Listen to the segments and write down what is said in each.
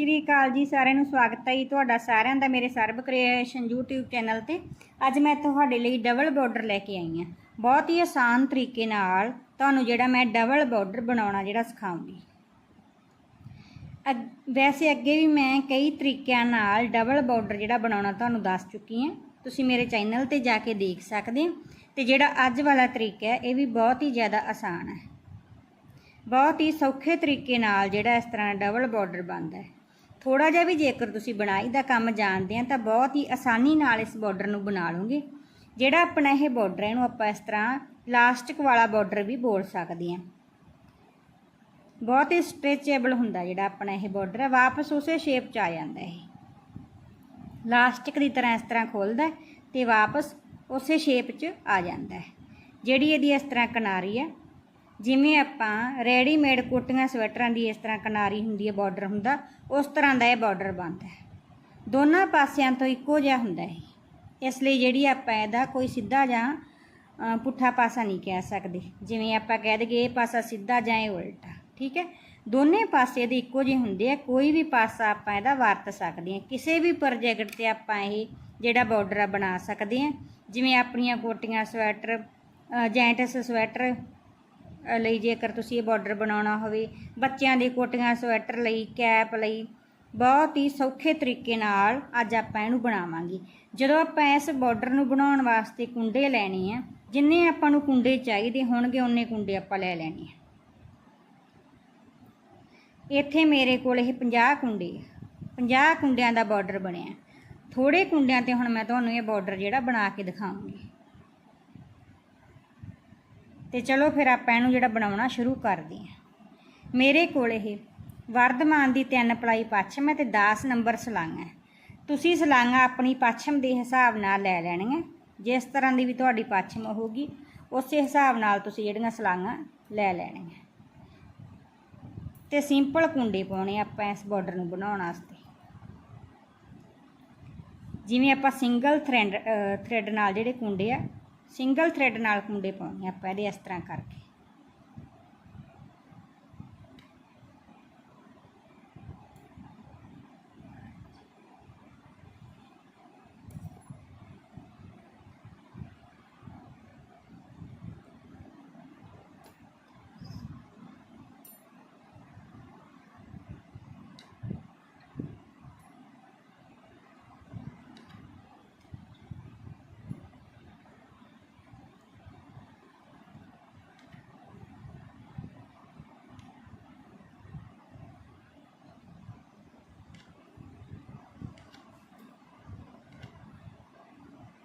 ਸ਼੍ਰੀ ਅਕਾਲ ਜੀ ਸਾਰਿਆਂ ਨੂੰ ਸਵਾਗਤ ਹੈ ਜੀ ਤੁਹਾਡਾ ਸਾਰਿਆਂ ਦਾ ਮੇਰੇ ਸਰਬ ਕ੍ਰੀਏਸ਼ਨ YouTube ਚੈਨਲ ਤੇ। ਅੱਜ ਮੈਂ ਤੁਹਾਡੇ ਲਈ ਡਬਲ ਬਾਰਡਰ ਲੈ ਕੇ ਆਈ ਹਾਂ। ਬਹੁਤ ਹੀ ਆਸਾਨ ਤਰੀਕੇ ਨਾਲ ਤੁਹਾਨੂੰ ਜਿਹੜਾ ਮੈਂ ਡਬਲ ਬਾਰਡਰ ਬਣਾਉਣਾ ਜਿਹੜਾ ਸਿਖਾਉਂਗੀ। ਅੱਗ- ਵੈਸੇ ਅੱਗੇ ਵੀ ਮੈਂ ਕਈ ਤਰੀਕਿਆਂ ਨਾਲ ਡਬਲ ਬਾਰਡਰ ਜਿਹੜਾ ਬਣਾਉਣਾ ਤੁਹਾਨੂੰ ਦੱਸ ਚੁੱਕੀ ਹਾਂ। ਤੁਸੀਂ ਮੇਰੇ ਚੈਨਲ ਤੇ ਜਾ ਕੇ ਦੇਖ ਸਕਦੇ ਹੋ ਤੇ ਜਿਹੜਾ ਅੱਜ ਵਾਲਾ ਤਰੀਕਾ ਹੈ, ਇਹ ਵੀ ਬਹੁਤ ਹੀ ਜ਼ਿਆਦਾ ਆਸਾਨ ਹੈ। ਬਹੁਤ ਹੀ ਸੌਖੇ ਤਰੀਕੇ ਨਾਲ ਜਿਹੜਾ ਇਸ ਤਰ੍ਹਾਂ ਡਬਲ ਬਾਰਡਰ ਬਣਦਾ ਹੈ। ਥੋੜਾ ਜਿਹਾ ਵੀ ਜੇਕਰ ਤੁਸੀਂ ਬਣਾਈ ਦਾ ਕੰਮ ਜਾਣਦੇ ਆ ਤਾਂ ਬਹੁਤ ਹੀ ਆਸਾਨੀ ਨਾਲ ਇਸ ਬਾਰਡਰ ਨੂੰ ਬਣਾ ਲਓਗੇ। ਜਿਹੜਾ ਆਪਣਾ ਇਹ ਬਾਰਡਰ ਹੈ ਇਹਨੂੰ ਆਪਾਂ ਇਸ ਤਰ੍ਹਾਂ ਲਾਸਟਿਕ ਵਾਲਾ ਬਾਰਡਰ ਵੀ ਬੋਲ ਸਕਦੇ ਹਾਂ ਬਹੁਤ ਹੀ ਸਟ੍ਰੈਚੇਬਲ ਹੁੰਦਾ ਜਿਹੜਾ ਆਪਣਾ ਇਹ ਬਾਰਡਰ ਹੈ ਵਾਪਸ ਉਸੇ ਸ਼ੇਪ 'ਚ ਆ ਜਾਂਦਾ ਇਹ। ਲਾਸਟਿਕ ਦੀ ਤਰ੍ਹਾਂ ਇਸ ਤਰ੍ਹਾਂ ਖੋਲਦਾ ਹੈ ਤੇ ਵਾਪਸ ਉਸੇ ਸ਼ੇਪ 'ਚ ਆ ਜਾਂਦਾ ਹੈ। ਜਿਹੜੀ ਇਹਦੀ ਇਸ ਤਰ੍ਹਾਂ ਕਿਨਾਰੀ ਹੈ ਜਿਵੇਂ ਆਪਾਂ ਰੈਡੀਮੇਡ ਕੋਟੀਆਂ ਸਵੈਟਰਾਂ ਦੀ ਇਸ ਤਰ੍ਹਾਂ ਕਿਨਾਰੀ ਹੁੰਦੀ ਹੈ ਬਾਰਡਰ ਹੁੰਦਾ, ਉਸ ਤਰ੍ਹਾਂ ਦਾ ਇਹ ਬਾਰਡਰ ਬਣਦਾ ਹੈ। ਦੋਨਾਂ ਪਾਸਿਆਂ ਤੋਂ ਇੱਕੋ ਜਿਹਾ ਹੁੰਦਾ ਹੈ। ਇਸ ਲਈ ਜਿਹੜੀ ਆਪਾਂ ਇਹਦਾ ਕੋਈ ਸਿੱਧਾ ਜਾਂ ਪੁੱਠਾ ਪਾਸਾ ਨਹੀਂ ਕਹਿ ਸਕਦੇ। ਜਿਵੇਂ ਆਪਾਂ ਕਹਿ ਦਈਏ ਇਹ ਪਾਸਾ ਸਿੱਧਾ ਜਾਂ ਇਹ ਉਲਟਾ, ਠੀਕ ਹੈ? ਦੋਨੇ ਪਾਸੇ ਦੇ ਇੱਕੋ ਜਿਹੇ ਹੁੰਦੇ ਆ, ਕੋਈ ਵੀ ਪਾਸਾ ਆਪਾਂ ਇਹਦਾ ਵਰਤ ਸਕਦੇ ਹਾਂ। ਕਿਸੇ ਵੀ ਪ੍ਰੋਜੈਕਟ ਤੇ ਆਪਾਂ ਇਹ ਜਿਹੜਾ ਬਾਰਡਰ ਆ ਬਣਾ ਸਕਦੇ ਹਾਂ। ਜਿਵੇਂ ਆਪਣੀਆਂ ਕੋਟੀਆਂ ਸਵੈਟਰ ਜੈਂਟਸ ਸਵੈਟਰ ਲਈ ਜੇਕਰ ਤੁਸੀਂ ਇਹ ਬਾਰਡਰ ਬਣਾਉਣਾ ਹੋਵੇ। ਬੱਚਿਆਂ ਦੇ ਕੋਟੀਆਂ, ਸਵੈਟਰ ਲਈ, ਕੈਪ ਲਈ। ਬਹੁਤ ਹੀ ਸੌਖੇ ਤਰੀਕੇ ਨਾਲ ਅੱਜ ਆਪਾਂ ਇਹਨੂੰ ਬਣਾਵਾਂਗੇ। ਜਦੋਂ ਆਪਾਂ ਇਸ ਬਾਰਡਰ ਨੂੰ ਬਣਾਉਣ ਵਾਸਤੇ ਕੁੰਡੇ ਲੈਣੇ ਆ, ਜਿੰਨੇ ਆਪਾਂ ਨੂੰ ਕੁੰਡੇ ਚਾਹੀਦੇ ਹੋਣਗੇ ਉਹਨੇ ਕੁੰਡੇ ਆਪਾਂ ਲੈ ਲੈਣੇ ਆ। ਇੱਥੇ ਮੇਰੇ ਕੋਲ ਇਹ 50 ਕੁੰਡੇ ਆ। 50 ਕੁੰਡਿਆਂ ਦਾ ਬਾਰਡਰ ਬਣਿਆ। ਥੋੜੇ ਕੁੰਡਿਆਂ ਤੇ ਹੁਣ ਮੈਂ ਤੁਹਾਨੂੰ ਇਹ ਬਾਰਡਰ ਜਿਹੜਾ ਬਣਾ ਕੇ ਦਿਖਾਉਂਗੀ ਤੇ ਚਲੋ ਫਿਰ ਆਪਾਂ ਇਹਨੂੰ ਜਿਹੜਾ ਬਣਾਉਣਾ ਸ਼ੁਰੂ ਕਰਦੇ ਹਾਂ। ਮੇਰੇ ਕੋਲ ਇਹ ਵਰਧਮਾਨ ਦੀ ਤਿੰਨ ਪਲਾਈ ਪੱਛਮ ਹੈ ਤੇ 10 ਨੰਬਰ ਸਲਾਂਗਾ ਤੁਸੀਂ ਸਲਾਂਗਾ ਆਪਣੀ ਪੱਛਮ ਦੇ ਹਿਸਾਬ ਨਾਲ ਲੈ ਲੈਣੀਆਂ। ਜਿਸ ਤਰ੍ਹਾਂ ਦੀ ਵੀ ਤੁਹਾਡੀ ਪੱਛਮ ਹੋਊਗੀ, ਉਸੇ ਹਿਸਾਬ ਨਾਲ ਤੁਸੀਂ ਜਿਹੜੀਆਂ ਸਲਾਂਗਾ ਲੈ ਲੈਣੀਆਂ। ਤੇ ਸਿੰਪਲ ਕੁੰਡੇ ਪਾਉਣੇ ਆਪਾਂ ਇਸ ਬਾਰਡਰ ਨੂੰ ਬਣਾਉਣ ਵਾਸਤੇ। ਜਿਵੇਂ ਆਪਾਂ ਸਿੰਗਲ ਥ੍ਰੈਡ ਥ੍ਰੈਡ ਨਾਲ ਜਿਹੜੇ ਕੁੰਡੇ ਆ ਸਿੰਗਲ ਥ੍ਰੈਡ ਨਾਲ ਕੁੰਡੇ ਪਾਉਣੇ ਆਪਾਂ ਇਹਦੇ ਇਸ ਤਰ੍ਹਾਂ ਕਰਕੇ।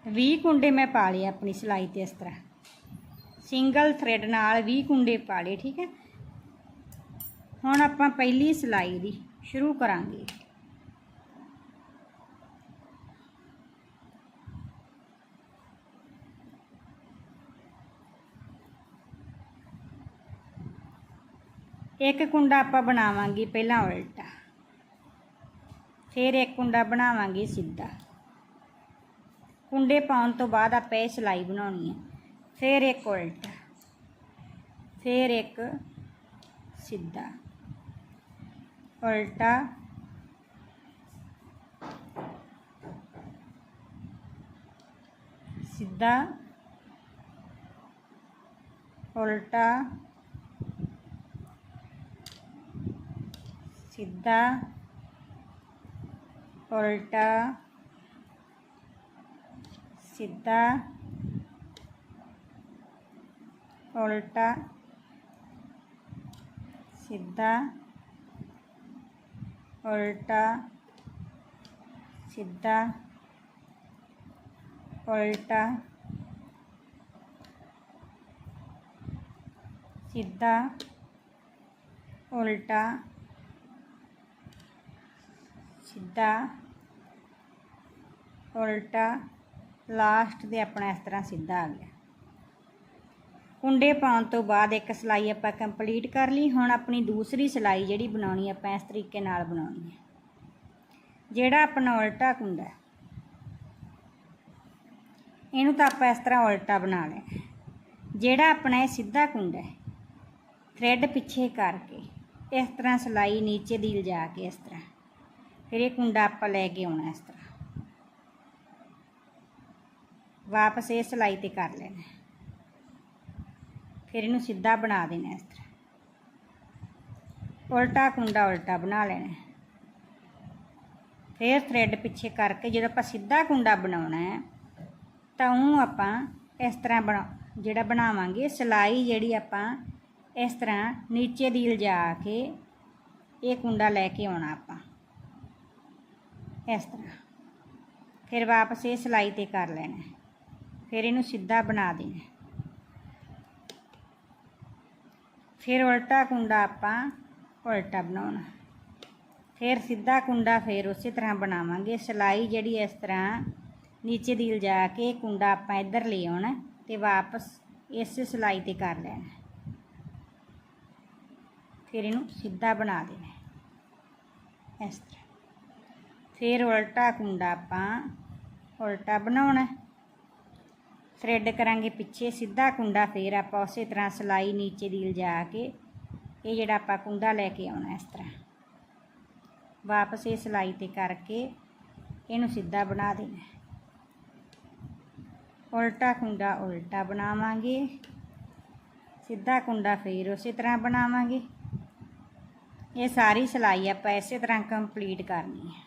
ਵੀਹ ਕੁੰਡੇ ਮੈਂ ਪਾ ਲਏ ਆਪਣੀ ਸਿਲਾਈ ਤੇ ਇਸ ਤਰ੍ਹਾਂ। ਸਿੰਗਲ ਥ੍ਰੈਡ ਨਾਲ 20 ਕੁੰਡੇ ਪਾ ਲਏ, ਠੀਕ ਹੈ? ਹੁਣ ਆਪਾਂ ਪਹਿਲੀ ਸਿਲਾਈ ਦੀ ਸ਼ੁਰੂ ਕਰਾਂਗੇ। ਇੱਕ ਕੁੰਡਾ ਆਪਾਂ ਬਣਾਵਾਂਗੇ ਪਹਿਲਾਂ ਉਲਟਾ, ਫਿਰ ਇੱਕ ਕੁੰਡਾ ਬਣਾਵਾਂਗੇ ਸਿੱਧਾ। ਕੁੰਡੇ ਪਾਉਣ ਤੋਂ ਬਾਅਦ ਆਪਾਂ ਇਹ ਸਿਲਾਈ ਬਣਾਉਣੀ ਹੈ। ਫਿਰ ਇੱਕ ਉਲਟਾ। ਫਿਰ ਇੱਕ ਸਿੱਧਾ। ਉਲਟਾ। ਸਿੱਧਾ। ਉਲਟਾ। ਸਿੱਧਾ। ਉਲਟਾ। ਸਿੱਧਾ ਉਲਟਾ ਸਿੱਧਾ ਉਲਟਾ ਸਿੱਧਾ ਉਲਟਾ ਸਿੱਧਾ ਉਲਟਾ ਸਿੱਧਾ ਉਲਟਾ ਲਾਸਟ ਦੇ ਆਪਣਾ ਇਸ ਤਰ੍ਹਾਂ ਸਿੱਧਾ ਆ ਗਿਆ। ਕੁੰਡੇ ਪਾਉਣ ਤੋਂ ਬਾਅਦ ਇੱਕ ਸਿਲਾਈ ਆਪਾਂ ਕੰਪਲੀਟ ਕਰ ਲਈ। ਹੁਣ ਆਪਣੀ ਦੂਸਰੀ ਸਿਲਾਈ ਜਿਹੜੀ ਬਣਾਉਣੀ ਆਪਾਂ ਇਸ ਤਰੀਕੇ ਨਾਲ ਬਣਾਉਣੀ ਹੈ ਜਿਹੜਾ ਆਪਣਾ ਉਲਟਾ ਕੁੰਡਾ ਇਹਨੂੰ ਤਾਂ ਆਪਾਂ ਇਸ ਤਰ੍ਹਾਂ ਉਲਟਾ ਬਣਾ ਲੈਣਾ ਜਿਹੜਾ ਆਪਣਾ ਇਹ ਸਿੱਧਾ ਕੁੰਡਾ ਹੈ ਥ੍ਰੈਡ ਪਿੱਛੇ ਕਰਕੇ ਇਸ ਤਰ੍ਹਾਂ ਸਿਲਾਈ ਨੀਚੇ ਦੀ ਲਿਜਾ ਕੇ ਇਸ ਤਰ੍ਹਾਂ। ਫਿਰ ਇਹ ਕੁੰਡਾ ਆਪਾਂ ਲੈ ਕੇ ਆਉਣਾ ਇਸ ਤਰ੍ਹਾਂ। ਵਾਪਸ ਇਹ ਸਲਾਈ ਤੇ ਕਰ ਲੈਣਾ ਫਿਰ ਇਹਨੂੰ ਸਿੱਧਾ ਬਣਾ ਦੇਣਾ ਇਸ ਤਰ੍ਹਾਂ। ਉਲਟਾ ਕੁੰਡਾ ਉਲਟਾ ਬਣਾ ਲੈਣਾ ਫਿਰ ਥ੍ਰੈਡ ਪਿੱਛੇ ਕਰਕੇ ਜਦੋਂ ਆਪਾਂ ਸਿੱਧਾ ਕੁੰਡਾ ਬਣਾਉਣਾ ਹੈ, ਤਾਂ ਉਹ ਆਪਾਂ ਇਸ ਤਰ੍ਹਾਂ ਬਣਾ, ਜਿਹੜਾ ਬਣਾਵਾਂਗੇ, ਸਲਾਈ ਜਿਹੜੀ ਆਪਾਂ ਇਸ ਤਰ੍ਹਾਂ ਨੀਚੇ ਦੀ ਲਜਾ ਕੇ ਇਹ ਕੁੰਡਾ ਲੈ ਕੇ ਆਉਣਾ ਆਪਾਂ। ਇਸ ਤਰ੍ਹਾਂ। ਫਿਰ ਵਾਪਸ ਇਹ ਸਲਾਈ ਤੇ ਕਰ ਲੈਣਾ ਫਿਰ ਇਹਨੂੰ ਸਿੱਧਾ ਬਣਾ ਦੇਣਾ। ਫਿਰ ਉਲਟਾ ਕੁੰਡਾ ਆਪਾਂ ਉਲਟਾ ਬਣਾਉਣਾ। ਫਿਰ ਸਿੱਧਾ ਕੁੰਡਾ ਫਿਰ ਉਸੇ ਤਰ੍ਹਾਂ ਬਣਾਵਾਂਗੇ। ਸਲਾਈ ਜਿਹੜੀ ਇਸ ਤਰ੍ਹਾਂ ਨੀਚੇ ਦੀ ਲਿਜਾ ਕੇ ਕੁੰਡਾ ਆਪਾਂ ਇੱਧਰ ਲੈ ਆਉਣਾ ਤੇ ਵਾਪਸ ਇਸ ਸਲਾਈ ਤੇ ਕਰ ਲੈਣਾ। ਫਿਰ ਇਹਨੂੰ ਸਿੱਧਾ ਬਣਾ ਦੇਣਾ ਇਸ ਤਰ੍ਹਾਂ। ਫਿਰ ਉਲਟਾ ਕੁੰਡਾ ਆਪਾਂ ਉਲਟਾ ਬਣਾਉਣਾ। ਥ੍ਰੈਡ ਕਰਾਂਗੇ ਪਿੱਛੇ, ਸਿੱਧਾ ਕੁੰਡਾ ਫਿਰ ਆਪਾਂ ਉਸੇ ਤਰ੍ਹਾਂ ਸਲਾਈ ਨੀਚੇ ਦੀ ਲਿਜਾ ਕੇ ਇਹ ਜਿਹੜਾ ਆਪਾਂ ਕੁੰਡਾ ਲੈ ਕੇ ਆਉਣਾ ਇਸ ਤਰ੍ਹਾਂ। ਵਾਪਸ ਇਹ ਸਲਾਈ ਤੇ ਕਰਕੇ ਇਹਨੂੰ ਸਿੱਧਾ ਬਣਾ ਦੇਣਾ। ਉਲਟਾ ਕੁੰਡਾ ਉਲਟਾ ਬਣਾਵਾਂਗੇ। ਸਿੱਧਾ ਕੁੰਡਾ ਫੇਰ ਉਸੇ ਤਰ੍ਹਾਂ ਬਣਾਵਾਂਗੇ। ਇਹ ਸਾਰੀ ਸਿਲਾਈ ਆਪਾਂ ਇਸੇ ਤਰ੍ਹਾਂ ਕੰਪਲੀਟ ਕਰਨੀ ਹੈ।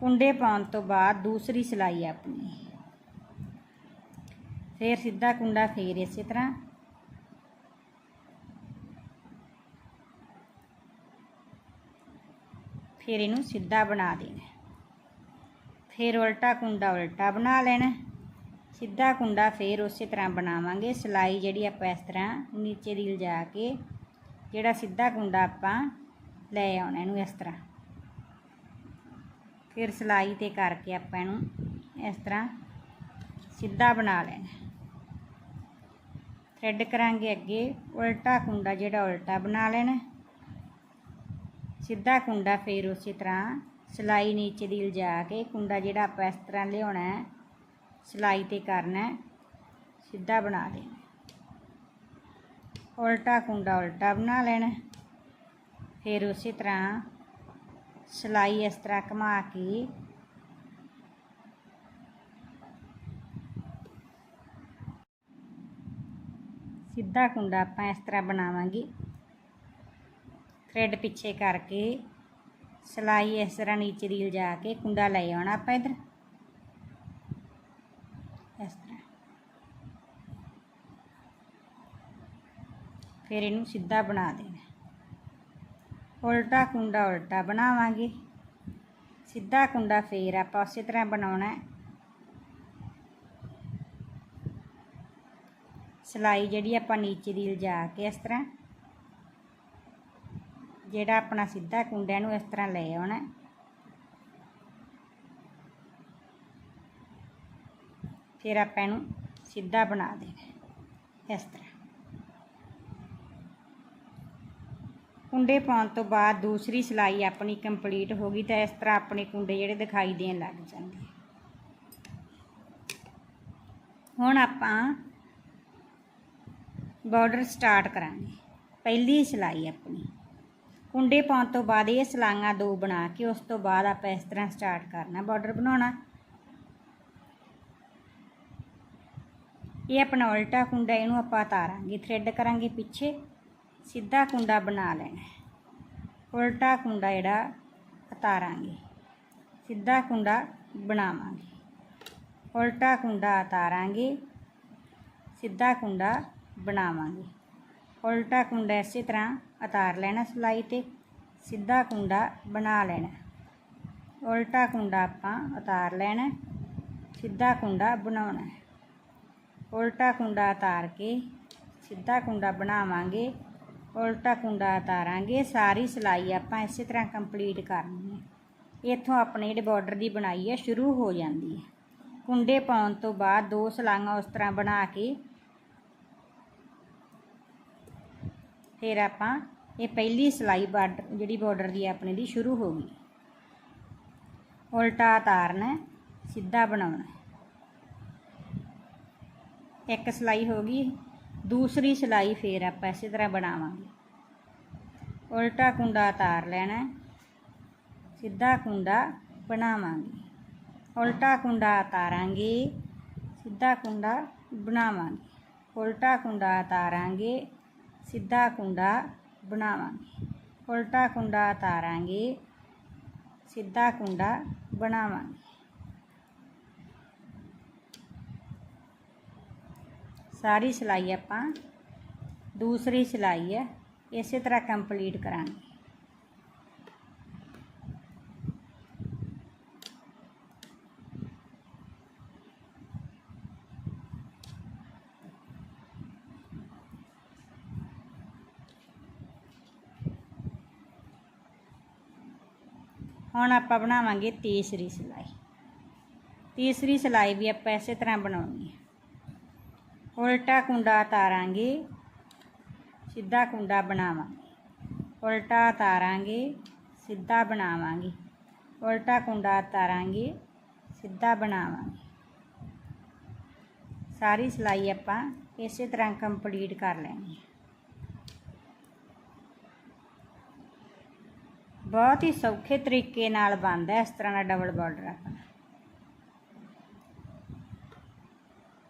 ਕੁੰਡੇ ਪਾਉਣ ਤੋਂ ਬਾਅਦ ਦੂਸਰੀ ਸਿਲਾਈ ਆਪਣੀ। ਫੇਰ ਸਿੱਧਾ ਕੁੰਡਾ ਫੇਰ ਇਸੇ ਤਰ੍ਹਾਂ। ਫਿਰ ਇਹਨੂੰ ਸਿੱਧਾ ਬਣਾ ਦੇਣਾ। ਫਿਰ ਉਲਟਾ ਕੁੰਡਾ ਉਲਟਾ ਬਣਾ ਲੈਣਾ। ਸਿੱਧਾ ਕੁੰਡਾ ਫਿਰ ਉਸੇ ਤਰ੍ਹਾਂ ਬਣਾਵਾਂਗੇ। ਸਲਾਈ ਜਿਹੜੀ ਆਪਾਂ ਇਸ ਤਰ੍ਹਾਂ ਨੀਚੇ ਦੀ ਲਿਜਾ ਕੇ, ਜਿਹੜਾ ਸਿੱਧਾ ਕੁੰਡਾ ਆਪਾਂ ਲੈ ਆਉਣਾ ਇਹਨੂੰ ਇਸ ਤਰ੍ਹਾਂ। ਫਿਰ ਸਲਾਈ ਤੇ ਕਰਕੇ ਆਪਾਂ ਇਹਨੂੰ ਇਸ ਤਰ੍ਹਾਂ ਸਿੱਧਾ ਬਣਾ ਲੈਣਾ। ਥ੍ਰੈਡ ਕਰਾਂਗੇ ਅੱਗੇ। ਉਲਟਾ ਕੁੰਡਾ ਜਿਹੜਾ ਉਲਟਾ ਬਣਾ ਲੈਣਾ। ਸਿੱਧਾ ਕੁੰਡਾ ਫੇਰ ਉਸੇ ਤਰ੍ਹਾਂ ਸਲਾਈ ਨੀਚੇ ਦੀ ਲਜਾ ਕੇ ਕੁੰਡਾ ਜਿਹੜਾ ਆਪਾਂ ਇਸ ਤਰ੍ਹਾਂ ਲਿਆਉਣਾ ਹੈ, ਸਲਾਈ ਤੇ ਕਰਨਾ ਸਿੱਧਾ ਬਣਾ ਦੇਣਾ ਉਲਟਾ ਕੁੰਡਾ ਉਲਟਾ ਬਣਾ ਲੈਣਾ। ਫਿਰ ਉਸੇ ਤਰ੍ਹਾਂ ਸਲਾਈ ਇਸ ਤਰ੍ਹਾਂ ਘੁਮਾ ਕੇ ਸਿੱਧਾ ਕੁੰਡਾ ਆਪਾਂ ਇਸ ਤਰ੍ਹਾਂ ਬਣਾਵਾਂਗੇ। ਥ੍ਰੈਡ ਪਿੱਛੇ ਕਰਕੇ, ਸਲਾਈ ਇਸ ਤਰ੍ਹਾਂ ਨੀਚੇ ਦੀ ਲਿਜਾ ਕੇ ਕੁੰਡਾ ਲੈ ਆਉਣਾ ਆਪਾਂ ਇਧਰ। ਇਸ ਤਰ੍ਹਾਂ। ਫਿਰ ਇਹਨੂੰ ਸਿੱਧਾ ਬਣਾ ਦੇਣਾ। ਉਲਟਾ ਕੁੰਡਾ ਉਲਟਾ ਬਣਾਵਾਂਗੇ। ਸਿੱਧਾ ਕੁੰਡਾ ਫੇਰ ਆਪਾਂ ਉਸੇ ਤਰ੍ਹਾਂ ਬਣਾਉਣਾ। ਹੈ ਸਲਾਈ ਜਿਹੜੀ ਆਪਾਂ ਨੀਚੇ ਦੀ ਲਿਜਾ ਕੇ ਇਸ ਤਰ੍ਹਾਂ, ਜਿਹੜਾ ਆਪਣਾ ਸਿੱਧਾ ਕੁੰਡਾ ਨੂੰ ਇਸ ਤਰ੍ਹਾਂ ਲੈ ਆਉਣਾ। ਫਿਰ ਆਪਾਂ ਇਹਨੂੰ ਸਿੱਧਾ ਬਣਾ ਦੇਣਾ ਇਸ ਤਰ੍ਹਾਂ। ਕੁੰਡੇ ਪਾਉਣ ਤੋਂ ਬਾਅਦ ਦੂਸਰੀ ਸਲਾਈ ਆਪਣੀ ਕੰਪਲੀਟ ਹੋ ਗਈ ਤਾਂ ਇਸ ਤਰ੍ਹਾਂ ਆਪਣੇ ਕੁੰਡੇ ਜਿਹੜੇ ਦਿਖਾਈ ਦੇਣ ਲੱਗ ਜਾਂਦੇ ਹੁਣ ਆਪਾਂ ਬਾਰਡਰ ਸਟਾਰਟ ਕਰਾਂਗੇ। ਪਹਿਲੀ ਸਿਲਾਈ ਆਪਣੀ। ਕੁੰਡੇ ਪਾਉਣ ਤੋਂ ਬਾਅਦ ਇਹ ਸਲਾਈਆਂ ਦੋ ਬਣਾ ਕੇ ਉਸ ਤੋਂ ਬਾਅਦ ਆਪਾਂ ਇਸ ਤਰ੍ਹਾਂ ਸਟਾਰਟ ਕਰਨਾ, ਬਾਰਡਰ ਬਣਾਉਣਾ। ਇਹ ਆਪਣਾ ਉਲਟਾ ਕੁੰਡਾ, ਇਹਨੂੰ ਆਪਾਂ ਉਤਾਰਾਂਗੇ ਥ੍ਰੈਡ ਕਰਾਂਗੇ ਪਿੱਛੇ। ਸਿੱਧਾ ਕੁੰਡਾ ਬਣਾ ਲੈਣਾ। ਉਲਟਾ ਕੁੰਡਾ ਜਿਹੜਾ, ਉਤਾਰਾਂਗੇ। ਸਿੱਧਾ ਕੁੰਡਾ ਬਣਾਵਾਂਗੇ। ਉਲਟਾ ਕੁੰਡਾ ਉਤਾਰਾਂਗੇ। ਸਿੱਧਾ ਕੁੰਡਾ ਬਣਾਵਾਂਗੇ। ਉਲਟਾ ਕੁੰਡਾ ਇਸੇ ਤਰ੍ਹਾਂ ਉਤਾਰ ਲੈਣਾ ਸਲਾਈ ਤੇ, ਸਿੱਧਾ ਕੁੰਡਾ ਬਣਾ ਲੈਣਾ। ਉਲਟਾ ਕੁੰਡਾ ਆਪਾਂ ਉਤਾਰ ਲੈਣਾ, ਸਿੱਧਾ ਕੁੰਡਾ ਬਣਾਉਣਾ। ਉਲਟਾ ਕੁੰਡਾ ਉਤਾਰ ਕੇ ਸਿੱਧਾ ਕੁੰਡਾ ਬਣਾਵਾਂਗੇ। ਉਲਟਾ ਕੁੰਡਾ ਉਤਾਰਾਂਗੇ, ਸਾਰੀ ਸਲਾਈ ਆਪਾਂ ਇਸੇ ਤਰ੍ਹਾਂ ਕੰਪਲੀਟ ਕਰਨੀ ਹੈ। ਇੱਥੋਂ ਆਪਣੇ ਜਿਹੜੇ ਬਾਰਡਰ ਦੀ ਬਣਾਈ ਹੈ, ਸ਼ੁਰੂ ਹੋ ਜਾਂਦੀ ਹੈ। ਕੁੰਡੇ ਪਾਉਣ ਤੋਂ ਬਾਅਦ ਦੋ ਸਲਾਈਆਂ ਉਸ ਤਰ੍ਹਾਂ ਬਣਾ ਕੇ ਫਿਰ ਆਪਾਂ ਇਹ ਪਹਿਲੀ ਸਲਾਈ ਬਾਰਡਰ ਜਿਹੜੀ ਬਾਰਡਰ ਦੀ ਆਪਣੇ ਦੀ ਸ਼ੁਰੂ ਹੋ ਗਈ। ਉਲਟਾ ਉਤਾਰਨਾ ਸਿੱਧਾ ਬਣਾਉਣਾ ਇੱਕ ਸਲਾਈ ਹੋ ਗਈ, ਦੂਸਰੀ ਸਲਾਈ ਫੇਰ ਆਪਾਂ ਇਸੇ ਤਰ੍ਹਾਂ ਬਣਾਵਾਂਗੇ। ਉਲਟਾ ਕੁੰਡਾ ਉਤਾਰ ਲੈਣਾ ਸਿੱਧਾ ਕੁੰਡਾ ਬਣਾਵਾਂਗੇ। ਉਲਟਾ ਕੁੰਡਾ ਤਾਰਾਂਗੇ, ਸਿੱਧਾ ਕੁੰਡਾ ਬਣਾਵਾਂਗੇ। ਉਲਟਾ ਕੁੰਡਾ ਤਾਰਾਂਗੇ ਸਿੱਧਾ ਕੁੰਡਾ ਬਣਾਵਾਂਗੇ। ਉਲਟਾ ਕੁੰਡਾ ਤਾਰਾਂਗੇ, ਸਿੱਧਾ ਕੁੰਡਾ ਬਣਾਵਾਂਗੇ। ਸਾਰੀ ਸਿਲਾਈ ਆਪਾਂ, ਦੂਸਰੀ ਸਿਲਾਈ ਹੈ, ਇਸੇ ਤਰ੍ਹਾਂ ਕੰਪਲੀਟ ਕਰਾਂਗੇ। ਹੁਣ ਆਪਾਂ ਬਣਾਵਾਂਗੇ ਤੀਸਰੀ ਸਿਲਾਈ। ਤੀਸਰੀ ਸਿਲਾਈ ਵੀ ਆਪਾਂ ਇਸੇ ਤਰ੍ਹਾਂ ਬਣਾਉਣੀ ਹੈ। ਉਲਟਾ ਕੁੰਡਾ ਤਾਰਾਂਗੇ ਸਿੱਧਾ ਕੁੰਡਾ ਬਣਾਵਾਂਗੇ। ਉਲਟਾ ਤਾਰਾਂਗੇ ਸਿੱਧਾ ਬਣਾਵਾਂਗੇ। ਉਲਟਾ ਕੁੰਡਾ ਤਾਰਾਂਗੇ ਸਿੱਧਾ ਬਣਾਵਾਂਗੇ। ਸਾਰੀ ਸਿਲਾਈ ਆਪਾਂ ਇਸੇ ਤਰ੍ਹਾਂ ਕੰਪਲੀਟ ਕਰ ਲੈਣੀ ਹੈ। ਬਹੁਤ ਹੀ ਸੌਖੇ ਤਰੀਕੇ ਨਾਲ ਬਣਦਾ ਇਸ ਤਰ੍ਹਾਂ ਦਾ ਡਬਲ ਬਾਰਡਰ ਆਪਣਾ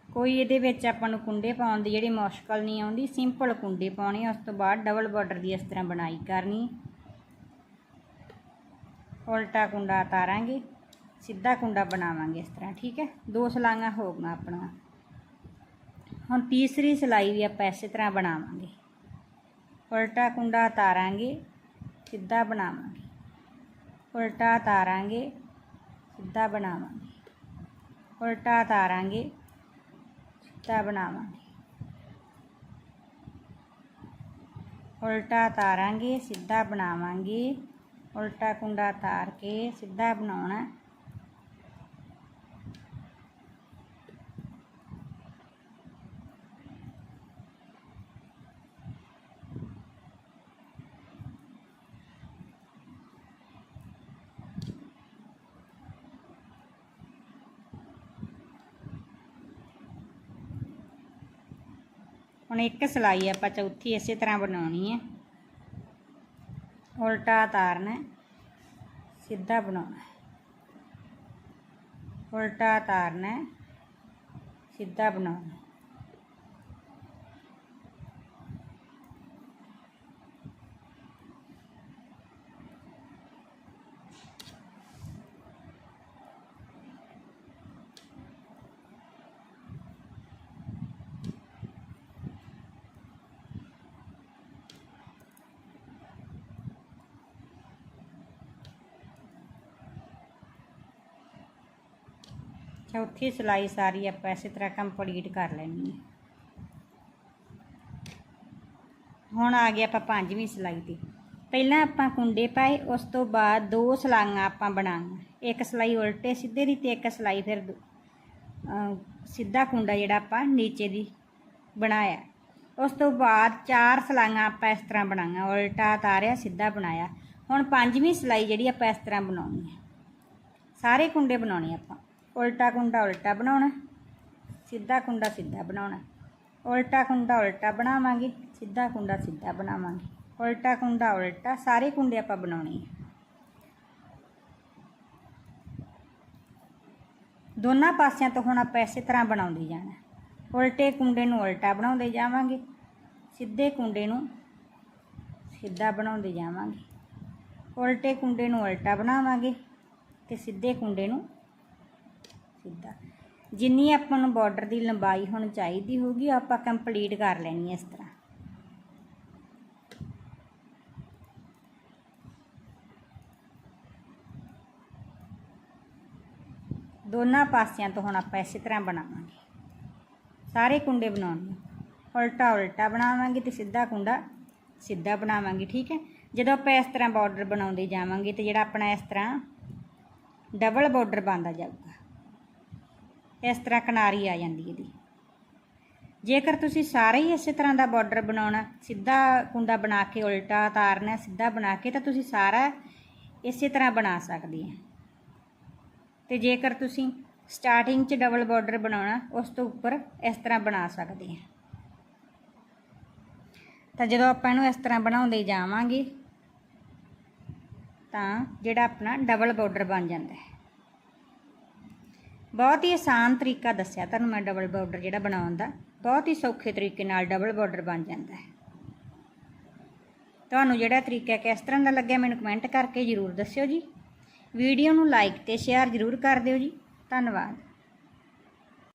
ਕੋਈ ਇਹਦੇ ਵਿੱਚ ਆਪਾਂ ਨੂੰ ਕੁੰਡੇ ਪਾਉਣ ਦੀ ਜਿਹੜੀ ਮੁਸ਼ਕਲ ਨਹੀਂ ਆਉਂਦੀ ਸਿੰਪਲ ਕੁੰਡੇ ਪਾਉਣੇ ਉਸ ਤੋਂ ਬਾਅਦ ਡਬਲ ਬਾਰਡਰ ਦੀ ਇਸ ਤਰ੍ਹਾਂ ਬਣਾਈ ਕਰਨੀ। ਉਲਟਾ ਕੁੰਡਾ ਤਾਰਾਂਗੇ ਸਿੱਧਾ ਕੁੰਡਾ ਬਣਾਵਾਂਗੇ ਇਸ ਤਰ੍ਹਾਂ, ਠੀਕ ਹੈ? ਦੋ ਸਲਾਈਆਂ ਹੋ ਗਈਆਂ ਆਪਣੀਆਂ ਹੁਣ ਤੀਸਰੀ ਸਿਲਾਈ ਵੀ ਆਪਾਂ ਇਸੇ ਤਰ੍ਹਾਂ ਬਣਾਵਾਂਗੇ। ਉਲਟਾ ਕੁੰਡਾ ਤਾਰਾਂਗੇ ਸਿੱਧਾ ਬਣਾਵਾਂਗੇ। ਉਲਟਾ ਤਾਰਾਂਗੇ, ਸਿੱਧਾ ਬਣਾਵਾਂਗੇ। ਉਲਟਾ ਤਾਰਾਂਗੇ, ਸਿੱਧਾ ਬਣਾਵਾਂਗੇ। ਉਲਟਾ ਤਾਰਾਂਗੇ, ਸਿੱਧਾ ਬਣਾਵਾਂਗੇ। ਉਲਟਾ ਕੁੰਡਾ ਤਾਰ ਕੇ ਸਿੱਧਾ ਬਣਾਉਣਾ। ਇੱਕ ਸਿਲਾਈ ਆਪਾਂ ਚੌਥੀ ਇਸੇ ਤਰ੍ਹਾਂ ਬਣਾਉਣੀ ਹੈ ਉਲਟਾ ਤਾਰਨਾ ਸਿੱਧਾ ਬਣਾਉਣਾ ਉਲਟਾ ਤਾਰਨਾ ਸਿੱਧਾ ਬਣਾਉਣਾ ਹੈ। ਚੌਥੀ ਸਿਲਾਈ ਸਾਰੀ ਆਪਾਂ ਇਸੇ ਤਰ੍ਹਾਂ ਕੰਪਲੀਟ ਕਰ ਲੈਣੀ ਹੈ। ਹੁਣ ਆ ਗਿਆ ਆਪਾਂ ਪੰਜਵੀਂ ਸਿਲਾਈ ਤੇ ਪਹਿਲਾਂ ਆਪਾਂ ਕੁੰਡੇ ਪਾਏ, ਉਸ ਤੋਂ ਬਾਅਦ ਦੋ ਸਲਾਈਆਂ ਆਪਾਂ ਬਣਾਈਆਂ। ਇੱਕ ਸਿਲਾਈ ਉਲਟੇ ਸਿੱਧੇ ਦੀ ਤੇ ਇੱਕ ਸਿਲਾਈ ਫਿਰ ਦੂ- ਅਹ ਸਿੱਧਾ ਕੁੰਡਾ ਜਿਹੜਾ ਆਪਾਂ ਨੀਚੇ ਦੀ ਬਣਾਇਆ। ਉਸ ਤੋਂ ਬਾਅਦ ਚਾਰ ਸਲਾਈਆਂ ਆਪਾਂ ਇਸ ਤਰ੍ਹਾਂ ਬਣਾਈਆਂ। ਉਲਟਾ ਤਾਰਿਆ, ਸਿੱਧਾ ਬਣਾਇਆ। ਹੁਣ ਪੰਜਵੀਂ ਸਿਲਾਈ ਜਿਹੜੀ ਆਪਾਂ ਇਸ ਤਰ੍ਹਾਂ ਬਣਾਉਣੀ ਹੈ। ਸਾਰੇ ਕੁੰਡੇ ਬਣਾਉਣੇ ਆਪਾਂ। ਉਲਟਾ ਕੁੰਡਾ ਉਲਟਾ ਬਣਾਉਣਾ, ਸਿੱਧਾ ਕੁੰਡਾ ਸਿੱਧਾ ਬਣਾਉਣਾ। ਉਲਟਾ ਕੁੰਡਾ ਉਲਟਾ ਬਣਾਵਾਂਗੇ, ਸਿੱਧਾ ਕੁੰਡਾ ਸਿੱਧਾ ਬਣਾਵਾਂਗੇ। ਉਲਟਾ ਕੁੰਡਾ ਉਲਟਾ ਸਾਰੇ ਕੁੰਡੇ ਆਪਾਂ ਬਣਾਉਣੇ ਆ। ਦੋਨਾਂ ਪਾਸਿਆਂ ਤੋਂ ਹੁਣ ਆਪਾਂ ਇਸੇ ਤਰ੍ਹਾਂ ਬਣਾਉਂਦੇ ਜਾਣਾ। ਉਲਟੇ ਕੁੰਡੇ ਨੂੰ ਉਲਟਾ ਬਣਾਉਂਦੇ ਜਾਵਾਂਗੇ, ਸਿੱਧੇ ਕੁੰਡੇ ਨੂੰ ਸਿੱਧਾ ਬਣਾਉਂਦੇ ਜਾਵਾਂਗੇ। ਉਲਟੇ ਕੁੰਡੇ ਨੂੰ ਉਲਟਾ ਬਣਾਵਾਂਗੇ ਤੇ ਸਿੱਧੇ ਕੁੰਡੇ ਨੂੰ ਸਿੱਧਾ। ਜਿੰਨੀ ਆਪਾਂ ਨੂੰ ਬਾਰਡਰ ਦੀ ਲੰਬਾਈ ਹੁਣ ਚਾਹੀਦੀ ਹੋਊਗੀ, ਆਪਾਂ ਕੰਪਲੀਟ ਕਰ ਲੈਣੀ ਇਸ ਤਰ੍ਹਾਂ। ਦੋਨਾਂ ਪਾਸਿਆਂ ਤੋਂ ਹੁਣ ਆਪਾਂ ਇਸੇ ਤਰ੍ਹਾਂ ਬਣਾਵਾਂਗੇ। ਸਾਰੇ ਕੁੰਡੇ ਬਣਾਉਣੇ ਉਲਟਾ ਉਲਟਾ ਬਣਾਵਾਂਗੇ ਤੇ ਸਿੱਧਾ ਕੁੰਡਾ ਸਿੱਧਾ ਬਣਾਵਾਂਗੇ, ਠੀਕ ਹੈ? ਜਦੋਂ ਆਪਾਂ ਇਸ ਤਰ੍ਹਾਂ ਬਾਰਡਰ ਬਣਾਉਂਦੇ ਜਾਵਾਂਗੇ ਤੇ ਜਿਹੜਾ ਆਪਣਾ ਇਸ ਤਰ੍ਹਾਂ ਡਬਲ ਬਾਰਡਰ ਬਣਦਾ ਜਾਊਗਾ। ਇਸ ਤਰ੍ਹਾਂ ਕਿਨਾਰੀ ਆ ਜਾਂਦੀ ਇਹਦੀ। ਜੇਕਰ ਤੁਸੀਂ ਸਾਰੇ ਹੀ ਇਸੇ ਤਰ੍ਹਾਂ ਦਾ ਬਾਰਡਰ ਬਣਾਉਣਾ, ਸਿੱਧਾ ਕੁੰਡਾ ਬਣਾ ਕੇ, ਉਲਟਾ ਤਾਰਨਾ, ਸਿੱਧਾ ਬਣਾ ਕੇ, ਤਾਂ ਤੁਸੀਂ ਸਾਰਾ ਇਸੇ ਤਰ੍ਹਾਂ ਬਣਾ ਸਕਦੇ ਆ। ਤੇ ਜੇਕਰ ਤੁਸੀਂ ਸਟਾਰਟਿੰਗ 'ਚ ਡਬਲ ਬਾਰਡਰ ਬਣਾਉਣਾ, ਉਸ ਤੋਂ ਉੱਪਰ ਇਸ ਤਰ੍ਹਾਂ ਬਣਾ ਸਕਦੇ ਆ। ਤਾਂ ਜਦੋਂ ਆਪਾਂ ਇਹਨੂੰ ਇਸ ਤਰ੍ਹਾਂ ਬਣਾਉਂਦੇ ਜਾਵਾਂਗੇ, ਤਾਂ ਜਿਹੜਾ ਆਪਣਾ ਡਬਲ ਬਾਰਡਰ ਬਣ ਜਾਂਦਾ ਹੈ। ਬਹੁਤ ਹੀ ਆਸਾਨ ਤਰੀਕਾ ਦੱਸਿਆ ਤੁਹਾਨੂੰ ਮੈਂ ਡਬਲ ਬਾਰਡਰ ਜਿਹੜਾ ਬਣਾਉਣ ਦਾ। ਬਹੁਤ ਹੀ ਸੌਖੇ ਤਰੀਕੇ ਨਾਲ ਡਬਲ ਬਾਰਡਰ ਬਣ ਜਾਂਦਾ ਹੈ। ਤੁਹਾਨੂੰ ਜਿਹੜਾ ਤਰੀਕਾ ਕਿਸ ਤਰ੍ਹਾਂ ਦਾ ਲੱਗਿਆ ਮੈਨੂੰ ਕਮੈਂਟ ਕਰਕੇ ਜ਼ਰੂਰ ਦੱਸਿਓ ਜੀ। ਵੀਡੀਓ ਨੂੰ ਲਾਈਕ ਤੇ ਸ਼ੇਅਰ ਜ਼ਰੂਰ ਕਰ ਦਿਓ ਜੀ। ਧੰਨਵਾਦ।